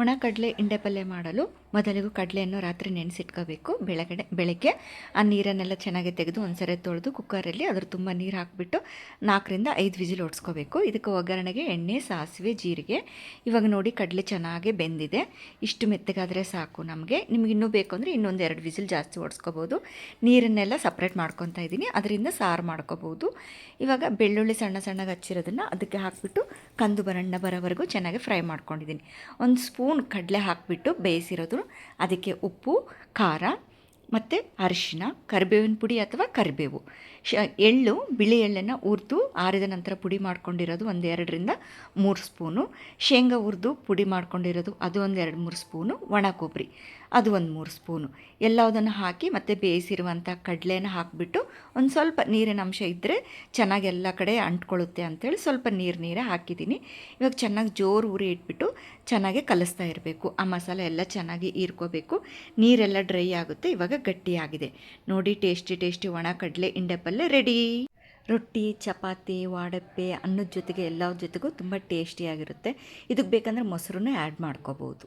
ಒಣ ಕಡಲೆ ಇಂಡೆ ಪಲ್ಯ ಮಾಡಲು ಮೊದಲಿಗೂ ಕಡಲೆಯನ್ನು ರಾತ್ರಿ ನೆನೆಸಿಟ್ಕೋಬೇಕು. ಬೆಳಗಡೆ ಬೆಳಗ್ಗೆ ಆ ನೀರನ್ನೆಲ್ಲ ಚೆನ್ನಾಗಿ ತೆಗೆದು ಒಂದ್ಸರಿ ತೊಳೆದು ಕುಕ್ಕರಲ್ಲಿ ಅದ್ರ ತುಂಬ ನೀರು ಹಾಕಿಬಿಟ್ಟು ನಾಲ್ಕರಿಂದ ಐದು ವಿಜಿಲ್ ಓಡಿಸ್ಕೋಬೇಕು ಇದಕ್ಕೆ ಒಗ್ಗರಣೆಗೆ ಎಣ್ಣೆ, ಸಾಸಿವೆ, ಜೀರಿಗೆ. ಇವಾಗ ನೋಡಿ ಕಡಲೆ ಚೆನ್ನಾಗಿ ಬೆಂದಿದೆ. ಇಷ್ಟು ಮೆತ್ತಗಾದರೆ ಸಾಕು ನಮಗೆ. ನಿಮ್ಗೆ ಇನ್ನೂ ಬೇಕು ಅಂದರೆ ಇನ್ನೊಂದು ಎರಡು ವಿಸಿಲ್ ಜಾಸ್ತಿ ಓಡಿಸ್ಕೋಬೋದು ನೀರನ್ನೆಲ್ಲ ಸಪ್ರೇಟ್ ಮಾಡ್ಕೊತಾ ಇದ್ದೀನಿ. ಅದರಿಂದ ಸಾರು ಮಾಡ್ಕೋಬೋದು. ಇವಾಗ ಬೆಳ್ಳುಳ್ಳಿ ಸಣ್ಣ ಸಣ್ಣಗೆ ಹಚ್ಚಿರೋದನ್ನು ಅದಕ್ಕೆ ಹಾಕಿಬಿಟ್ಟು ಕಂದು ಬರಣ್ಣ ಬರೋವರೆಗೂ ಚೆನ್ನಾಗಿ ಫ್ರೈ ಮಾಡ್ಕೊಂಡಿದ್ದೀನಿ. ಒಂದು ಸ್ಪೂನ್ ಕಡಲೆ ಹಾಕಿಬಿಟ್ಟು ಬೇಯಿಸಿರೋದು. ಅದಕ್ಕೆ ಉಪ್ಪು, ಖಾರ ಮತ್ತು ಅರಿಶಿನ, ಕರಿಬೇವಿನ ಪುಡಿ ಅಥವಾ ಕರಿಬೇವು. ಶ, ಎಳ್ಳು, ಬಿಳಿ ಎಳ್ಳನ್ನು ಹುರಿದು ಆರಿದ ನಂತರ ಪುಡಿ ಮಾಡ್ಕೊಂಡಿರೋದು ಒಂದು ಎರಡರಿಂದ ಮೂರು ಸ್ಪೂನು. ಶೇಂಗಾ ಹುರಿದು ಪುಡಿ ಮಾಡ್ಕೊಂಡಿರೋದು ಅದು ಒಂದು ಎರಡು ಮೂರು ಸ್ಪೂನು. ಒಣ ಕೊಬ್ಬರಿ. ಅದು ಒಂದು ಮೂರು ಸ್ಪೂನು. ಎಲ್ಲವುದನ್ನು ಹಾಕಿ ಮತ್ತು ಬೇಯಿಸಿರುವಂಥ ಕಡಲೆನ ಹಾಕಿಬಿಟ್ಟು ಒಂದು ಸ್ವಲ್ಪ ನೀರಿನ ಅಂಶ ಇದ್ದರೆ ಚೆನ್ನಾಗಿ ಎಲ್ಲ ಕಡೆ ಅಂಟ್ಕೊಳ್ಳುತ್ತೆ ಅಂತೇಳಿ ಸ್ವಲ್ಪ ನೀರು ನೀರೇ ಹಾಕಿದ್ದೀನಿ. ಇವಾಗ ಚೆನ್ನಾಗಿ ಜೋರು ಉರಿ ಇಟ್ಬಿಟ್ಟು ಚೆನ್ನಾಗಿ ಕಲಿಸ್ತಾ ಇರಬೇಕು. ಆ ಮಸಾಲೆ ಎಲ್ಲ ಚೆನ್ನಾಗಿ ಹೀರ್ಕೋಬೇಕು. ನೀರೆಲ್ಲ ಡ್ರೈ ಆಗುತ್ತೆ, ಇವಾಗ ಗಟ್ಟಿಯಾಗಿದೆ ನೋಡಿ ಟೇಸ್ಟಿ ಟೇಸ್ಟಿ ಒಣ ಕಡಲೆ ಇಂಡೆ ಪಲ್ಯ ರೆಡಿ. ರೊಟ್ಟಿ, ಚಪಾತಿ, ವಾಡಪ್ಪೆ ಅನ್ನದ ಜೊತೆಗೆ ಎಲ್ಲರ ಜೊತೆಗೂ ತುಂಬ ಟೇಸ್ಟಿಯಾಗಿರುತ್ತೆ. ಇದಕ್ಕೆ ಬೇಕಂದರೆ ಮೊಸರನ್ನು ಆ್ಯಡ್ ಮಾಡ್ಕೋಬೋದು.